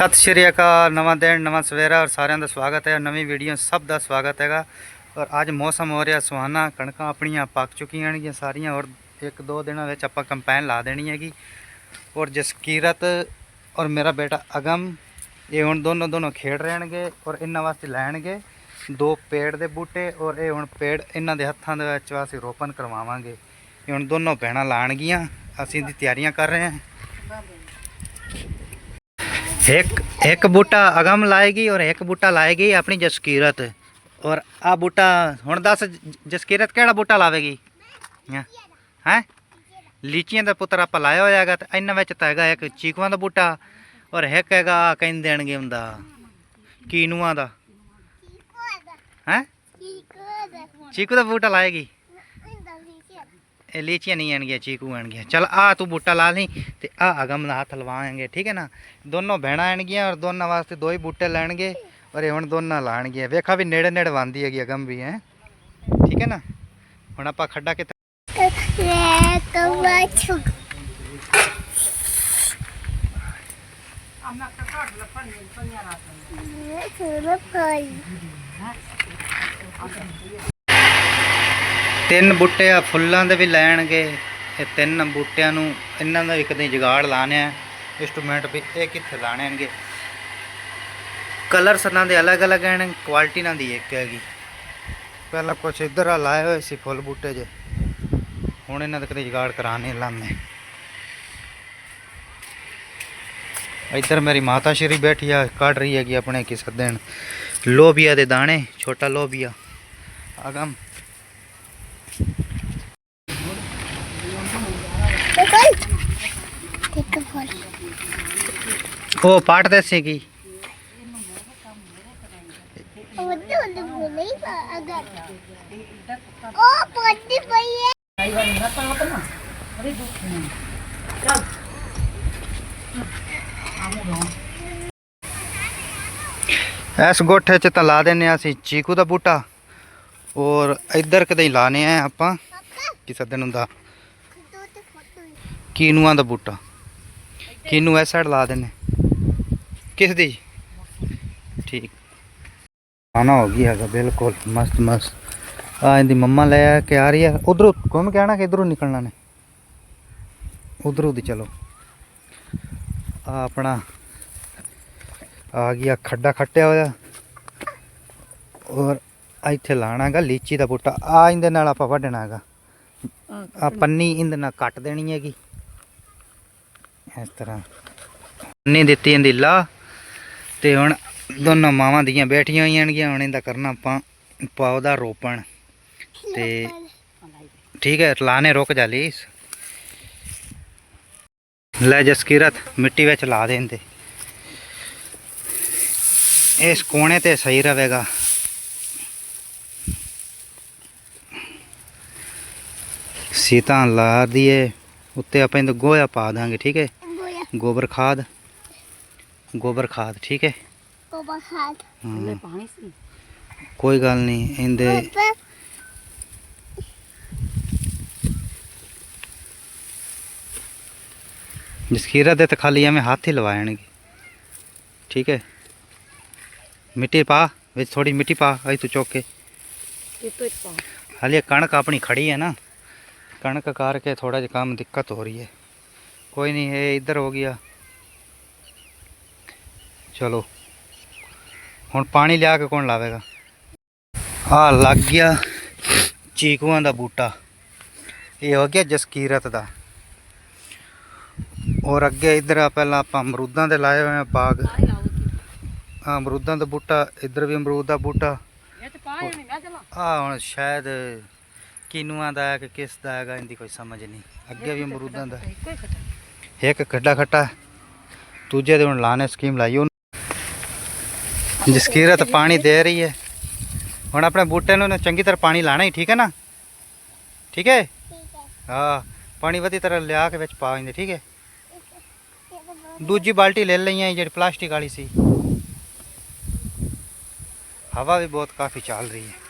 ਸਤਿ ਸ਼੍ਰੀ ਅਕਾਲ, ਨਵਾਂ ਦਿਨ, ਨਵਾਂ ਸਵੇਰਾ ਔਰ ਸਾਰਿਆਂ ਦਾ ਸਵਾਗਤ ਹੈ। ਨਵੀਂ ਵੀਡੀਓ ਸਭ ਦਾ ਸਵਾਗਤ ਹੈਗਾ। ਔਰ ਅੱਜ ਮੌਸਮ ਹੋ ਰਿਹਾ ਸੁਹਾਨਾ, ਕਣਕਾਂ ਆਪਣੀਆਂ ਪੱਕ ਚੁੱਕੀਆਂ ਨੇਗੀਆਂ ਸਾਰੀਆਂ ਔਰ ਇੱਕ ਦੋ ਦਿਨਾਂ ਵਿੱਚ ਆਪਾਂ ਕੰਪੈਨ ਲਾ ਦੇਣੀ ਹੈਗੀ। ਔਰ ਜਸਕੀਰਤ ਔਰ ਮੇਰਾ ਬੇਟਾ ਅਗਮ, ਇਹ ਹੁਣ ਦੋਨੋਂ ਦੋਨੋਂ ਖੇਡ ਰਹਿਣਗੇ ਔਰ ਇਹਨਾਂ ਵਾਸਤੇ ਲੈਣਗੇ ਦੋ ਪੇੜ ਦੇ ਬੂਟੇ ਔਰ ਇਹ ਹੁਣ ਪੇੜ ਇਹਨਾਂ ਦੇ ਹੱਥਾਂ ਦੇ ਵਿੱਚ ਅਸੀਂ ਰੋਪਣ ਕਰਵਾਵਾਂਗੇ। ਇਹ ਹੁਣ ਦੋਨੋਂ ਭੈਣਾਂ ਲਾਣਗੀਆਂ, ਅਸੀਂ ਦੀ ਤਿਆਰੀਆਂ ਕਰ ਰਹੇ ਹਾਂ। ਇੱਕ ਇੱਕ ਬੂਟਾ ਅਗਮ ਲਾਏਗੀ ਔਰ ਇੱਕ ਬੂਟਾ ਲਾਏਗੀ ਆਪਣੀ ਜਸਕੀਰਤ ਔਰ ਆ ਬੂਟਾ ਹੁਣ ਦੱਸ ਜਸਕੀਰਤ ਕਿਹੜਾ ਬੂਟਾ ਲਾਵੇਗੀ ਹੈ ਲੀਚੀਆਂ ਦਾ ਪੁੱਤਰ ਆਪਾਂ ਲਾਇਆ ਹੋਇਆ ਹੈਗਾ ਤੇ ਇਹਨਾਂ ਵਿੱਚ ਤਾਂ ਹੈਗਾ ਇੱਕ ਚੀਕੂਆਂ ਦਾ ਬੂਟਾ ਔਰ ਇੱਕ ਹੈਗਾ ਕਹਿੰਦੇ ਦੇਣਗੇ ਹੁੰਦਾ ਕੀਨੂਆਂ ਦਾ ਹੈ ਚੀਕੂ ਦਾ ਬੂਟਾ ਲਾਏਗੀ ਇਹ ਲੀਚੀਆਂ ਨਹੀਂ ਆਣਗੀਆਂ ਚੀਕੂ ਆਣਗੀਆਂ ਚਲ ਆ ਤੂੰ ਬੂਟਾ ਲਾ ਲਈ ਤੇ ਆ ਅਗਮ ਦਾ ਹੱਥ ਲਵਾਵਾਂਗੇ ਠੀਕ ਹੈ ਨਾ? ਦੋਨੋਂ ਭੈਣਾਂ ਆਣਗੀਆਂ ਔਰ ਦੋਨਾਂ ਵਾਸਤੇ ਦੋ ਹੀ ਬੂਟੇ ਲੈਣਗੇ ਔਰ ਇਹ ਹੁਣ ਦੋਨਾਂ ਲਾਣਗੀਆਂ ਵੇਖਾ ਵੀ ਨੇੜੇ ਨੇੜੇ ਵੰਦੀ ਹੈਗੀ ਅਗਮ ਵੀ, ਹੈ? ਠੀਕ ਹੈ ਨਾ? ਹੁਣ ਆਪਾਂ ਖੱਡਾ ਕਿਤੇ ਤਿੰਨ ਬੂਟੇ ਆ, ਫੁੱਲਾਂ ਦੇ ਵੀ ਲੈਣਗੇ। ਇਹ ਤਿੰਨ ਬੂਟਿਆਂ ਨੂੰ ਇਹਨਾਂ ਦਾ ਇੱਕ ਦੇ ਜੁਗਾੜ ਲਾਣੇ ਆ। ਇੰਸਟਰੂਮੈਂਟ ਵੀ ਇਹ ਕਿੱਥੇ ਲਾਣੇ ਲਾਣੇਗੇ ਕਲਰ ਸਨਾਂ ਦੇ ਅਲੱਗ-ਅਲੱਗ ਹਨ ਕੁਆਲਿਟੀ ਨਾਲ ਦੀ ਇੱਕ ਹੈਗੀ। ਪਹਿਲਾਂ ਕੁਛ ਇੱਧਰ ਆ ਲਾਏ ਹੋਏ ਸੀ ਫੁੱਲ ਬੂਟੇ ਜੇ। ਹੁਣ ਇਹਨਾਂ ਦਾ ਕਿਤੇ ਜੁਗਾੜ ਕਰਾਣੇ ਲਾਣੇ ਇੱਧਰ ਮੇਰੀ ਮਾਤਾ ਸ਼੍ਰੀ ਬੈਠੀ ਆ, ਕੱਢ ਰਹੀ ਹੈਗੀ ਆਪਣੇ ਕਿਸ ਦੇਣ ਲੋਬੀਆ ਦੇ ਦਾਣੇ, ਛੋਟਾ ਲੋਬੀਆ। ਅਗਮ ਉਹ ਪਾਟਦੇ ਸੀਗੀ। ਇਸ ਗੋਠੇ 'ਚ ਤਾਂ ਲਾ ਦਿੰਨੇ ਆ ਅਸੀਂ ਚੀਕੂ ਦਾ ਬੂਟਾ। ਔਰ ਇੱਧਰ ਕਦੇ ਹੀ ਲਾਣੇ ਆ ਆਪਾਂ। ਕਿਸੇ ਦਿਨ ਹੁੰਦਾ? ਦੋ ਕੀਨੂਆਂ ਦਾ ਬੂਟਾ। ਕੀਨੂ ਇਸ ਸਾਈਡ ਲਾ ਦਿੰਨੇ ਕਿਸ ਦੀ? ਠੀਕ। ਆਣਾ ਹੋ ਗਈ ਹੈਗਾ, ਬਿਲਕੁਲ ਮਸਤ ਮਸਤ। ਆ ਇਹਦੀ ਮੰਮਾ ਲੈ ਆ ਕੇ ਆ ਰਹੀ ਹੈ ਉਧਰੋਂ ਘੁੰਮ ਕੇ ਆਣਾ ਕਿ ਇਧਰੋਂ ਨਿਕਲਣਾ ਨੇ? ਉਧਰੋਂ ਦੀ ਚਲੋ। ਆ ਆਪਣਾ ਆ ਗਿਆ, ਖੱਡਾ ਖੱਟਿਆ ਹੋਇਆ। ਔਰ ਇੱਥੇ ਲਾਣਾ ਹੈਗਾ ਲੀਚੀ ਦਾ ਬੂਟਾ। ਆ ਇਹਦੇ ਨਾਲ ਆਪਾਂ ਵੱਢਣਾ ਹੈਗਾ ਆ ਪੰਨੀ ਇਹਦੇ ਨਾਲ ਕੱਟ ਦੇਣੀ ਹੈਗੀ। ਇਸ ਤਰ੍ਹਾਂ। ਪੰਨੀ ਦਿੱਤੀ ਇਹਦੀ ਲਾ ਤੇ ਹੁਣ ਦੋਨੋਂ ਮਾਵਾਂ ਦੀਆਂ ਬੈਠੀਆਂ ਹੋਈਆਂ ਨੇਗੀਆਂ। ਹੁਣ ਇਹਦਾ ਕਰਨਾ ਆਪਾਂ ਪੌਦਾ ਰੋਪਣ। ਤੇ ਠੀਕ ਹੈ ਲਾਣੇ ਰੁਕ ਜਾ ਲੀਸ। ਲੈ ਜਸਕੀਰਤ ਮਿੱਟੀ ਵਿੱਚ ਲਾ ਦੇ ਇਹਦੇ। ਇਸ ਕੋਣੇ ਤੇ ਸਹੀ ਰਵੇਗਾ। ਸੀਤਾ ਲਾ ਦੀਏ ਉੱਤੇ ਆਪਾਂ ਇਹਦਾ ਗੋਇਆ ਪਾ ਦਾਂਗੇ ਠੀਕ ਹੈ? ਗੋਬਰ ਖਾਦ। ਗੋਬਰ ਖਾਦ ਠੀਕ ਹੈ? ਪਾਣੀ ਸੀ। ਕੋਈ ਗੱਲ ਨਹੀਂ ਇਹਦੇ ਪਾਪਾ ਜਸਕੀਰਤ ਦੇ ਤਾਂ ਖਾਲੀ ਐਵੇਂ ਹੱਥ ਹੀ ਲਵਾਇਣਗੇ ਠੀਕ ਹੈ? ਮਿੱਟੀ ਪਾ ਵਿੱਚ ਥੋੜੀ ਮਿੱਟੀ ਪਾ ਅਈ ਤੂੰ ਚੁੱਕ ਕੇ। ਇਹ ਤੋਂ ਪਾ। ਹਾਲੇ ਕਣਕ ਆਪਣੀ ਖੜੀ ਹੈ ਨਾ। ਕਣਕ ਕਰਕੇ ਥੋੜਾ ਜਿਹਾ ਕੰਮ ਦਿੱਕਤ ਹੋ ਰਹੀ ਹੈ। ਕੋਈ ਨਹੀਂ ਇਹ ਇੱਧਰ ਹੋ ਗਿਆ। ਚਲੋ। ਹੁਣ ਪਾਣੀ ਲਿਆ ਕੇ ਕੌਣ ਲਾਵੇਗਾ? ਆ ਲੱਗ ਗਿਆ ਚੀਕੂਆਂ ਦਾ ਬੂਟਾ। ਇਹ ਹੋ ਗਿਆ ਜਸਕੀਰਤ ਦਾ। ਔਰ ਅੱਗੇ ਇੱਧਰ ਆ ਪਹਿਲਾਂ ਆਪਾਂ ਅਮਰੂਦਾਂ ਦੇ ਲਾਏ ਹੋਏ ਆ ਬਾਗ। ਆ ਅਮਰੂਦਾਂ ਦਾ ਬੂਟਾ ਇੱਧਰ ਵੀ ਅਮਰੂਦ ਦਾ ਬੂਟਾ। ਇਹ ਤੇ ਪਾਏ ਨਹੀਂ ਨਾ ਚਲਾ। ਆ ਹੁਣ ਸ਼ਾਇਦ ਕੀਨੂਆਂ ਦਾ ਹੈ ਕਿ ਕਿਸ ਦਾ ਹੈਗਾ ਇਹਦੀ ਕੋਈ ਸਮਝ ਨਹੀਂ। ਅੱਗੇ ਵੀ ਅਮਰੂਦਾਂ ਦਾ। ਇੱਕੋ ਖੱਡਾ ਖੱਟਾ। ਦੂਜੇ ਦੇ ਹੁਣ ਲਾਣੇ ਸਕੀਮ ਲਾਈ ਉਹ ਜਸਕੀਰਤ ਪਾਣੀ ਦੇ ਰਹੀ ਹੈ। ਹੁਣ ਆਪਣੇ ਬੂਟੇ ਨੂੰ ਨਾ ਚੰਗੀ ਤਰ੍ਹਾਂ ਪਾਣੀ ਲਾਣਾ ਹੀ ਠੀਕ ਹੈ ਨਾ? ਠੀਕ ਹੈ? ਹੈ। ਪਾਣੀ ਵਧੀ ਤਰ੍ਹਾਂ ਲਿਆ ਕੇ ਵਿੱਚ ਪਾ ਦਿੰਦੇ ਠੀਕ ਹੈ? ਦੂਜੀ ਬਾਲਟੀ ਲੈ ਲਈਆਂ ਜਿਹੜੀ ਪਲਾਸਟਿਕ ਵਾਲੀ ਸੀ। ਹਵਾ ਵੀ ਬਹੁਤ ਕਾਫੀ ਚੱਲ ਰਹੀ ਹੈ।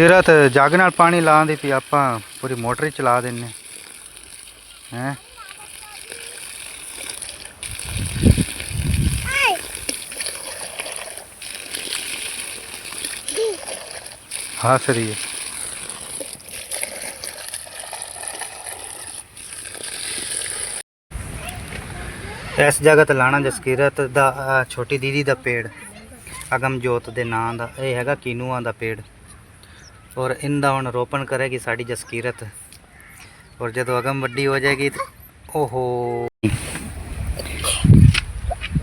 ਤੇਰਾ ਤਾਂ ਜੱਗ ਨਾਲ ਪਾਣੀ ਲਾਉਂਦੀ ਪਈ ਆਪਾਂ ਪੂਰੀ ਮੋਟਰ ਹੀ ਚਲਾ ਦਿੰਨੇ ਹੈ? ਹਾਂ ਰਹੀ ਇਸ ਜਗ੍ਹਾ ਤੇ ਲਾਣਾ ਜਸਕੀਰਤ ਦਾ ਛੋਟੀ ਦੀਦੀ ਦਾ ਪੇੜ, ਅਗਮਜੋਤ ਦੇ ਨਾਂ ਦਾ, ਇਹ ਹੈਗਾ ਕਿਨੂਆਂ ਦਾ ਪੇੜ। ਔਰ ਰੋਪਣ ਕਰੇਗੀ ਸਾਡੀ ਜਸਕੀਰਤ। ਔਰ ਜਦੋਂ ਅਗਮ ਵੱਡੀ ਹੋ ਜਾਏਗੀ ਤੇ ਓਹੋ।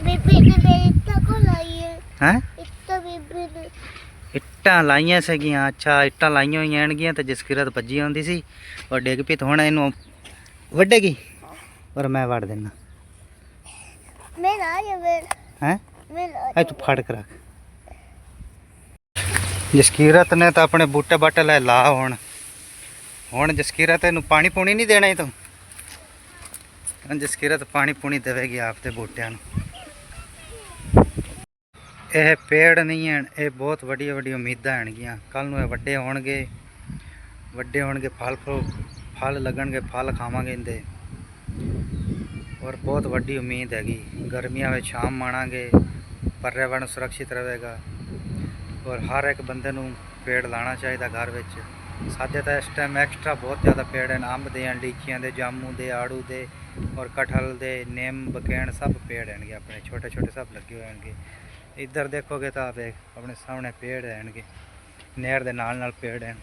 ਬੀਬੀ ਨੇ ਮੇਰੇ ਇੱਟਾਂ ਕੋ ਲਾਈ ਹੈ? ਹੈ ਇੱਟਾਂ ਬੀਬੀ ਨੇ। ਇੱਟਾਂ ਲਾਈਆਂ ਸੀਗੀਆਂ ਅੱਛਾ ਇੱਟਾਂ ਲਾਈਆਂ ਹੋਈਆਂ ਆਣਗੀਆਂ ਤੇ ਜਸਕੀਰਤ ਭੱਜੀ ਆਉਂਦੀ ਸੀ ਔਰ ਡਿੱਗ ਪਈ ਤੇ ਹੁਣ ਇਹਨੂੰ ਵੱਡੇਗੀ ਪਰ ਮੈਂ ਵੜ ਦੇਣਾ ਮੈਂ ਨਾ ਜਾਵੇ ਹੈ? ਮੈਂ ਐ ਤੂੰ ਫੜ ਕੇ ਰੱਖ। ਜਸਕੀਰਤ ਨੇ ਤਾਂ ਆਪਣੇ ਬੂਟੇ ਬਾਟੇ ਲੈ ਲਾ ਹੁਣ। ਹੁਣ ਜਸਕੀਰਤ ਇਹਨੂੰ ਪਾਣੀ ਪੂਣੀ ਨਹੀਂ ਦੇਣਾ ਇਹ ਤੂੰ? ਜਸਕੀਰਤ ਪਾਣੀ ਪੂਣੀ ਦੇਵੇਗੀ ਆਪ ਤੇ ਬੂਟਿਆਂ ਨੂੰ। ਇਹ ਪੇੜ ਨਹੀਂ ਹਨ ਇਹ ਬਹੁਤ ਵੱਡੀਆਂ ਵੱਡੀਆਂ ਉਮੀਦਾਂ ਹਣਗੀਆਂ ਕੱਲ ਨੂੰ ਇਹ ਵੱਡੇ ਹੋਣਗੇ। ਵੱਡੇ ਹੋਣਗੇ, ਫਲ ਫਲ ਫਲ ਲੱਗਣਗੇ, ਫਲ ਖਾਵਾਂਗੇ ਇਹਦੇ। ਔਰ ਬਹੁਤ ਵੱਡੀ ਉਮੀਦ ਹੈਗੀ। ਗਰਮੀਆਂ ਵਿੱਚ ਸ਼ਾਮ ਮਾਣਾਂਗੇ। ਪਰਿਆਵਰਣ ਸੁਰੱਖਿਅਤ ਰਹੇਗਾ। ਔਰ ਹਰ ਇੱਕ ਬੰਦੇ ਨੂੰ ਪੇੜ ਲਾਣਾ ਚਾਹੀਦਾ ਘਰ ਵਿੱਚ। ਸਾਡੇ ਤਾਂ ਇਸ ਟਾਈਮ ਐਕਸਟਰਾ ਬਹੁਤ ਜ਼ਿਆਦਾ ਪੇੜ ਹਨ। ਅੰਬ ਦੇ ਹਨ ਲੀਚੀਆਂ ਦੇ, ਜਾਮੂ ਦੇ, ਆੜੂ ਦੇ ਔਰ ਕਟਹਲ ਦੇ, ਨਿੰਮ, ਬਕੈਣ ਸਭ ਪੇੜ ਹੈਣਗੇ ਆਪਣੇ। ਛੋਟੇ ਛੋਟੇ ਸਭ ਲੱਗੇ ਹੋਏ ਹੋਣਗੇ। ਇੱਧਰ ਦੇਖੋਗੇ ਤਾਂ ਆਪੇ ਆਪਣੇ ਸਾਹਮਣੇ ਪੇੜ ਹੈਣਗੇ ਨਹਿਰ ਦੇ ਨਾਲ ਨਾਲ ਪੇੜ ਹਨ।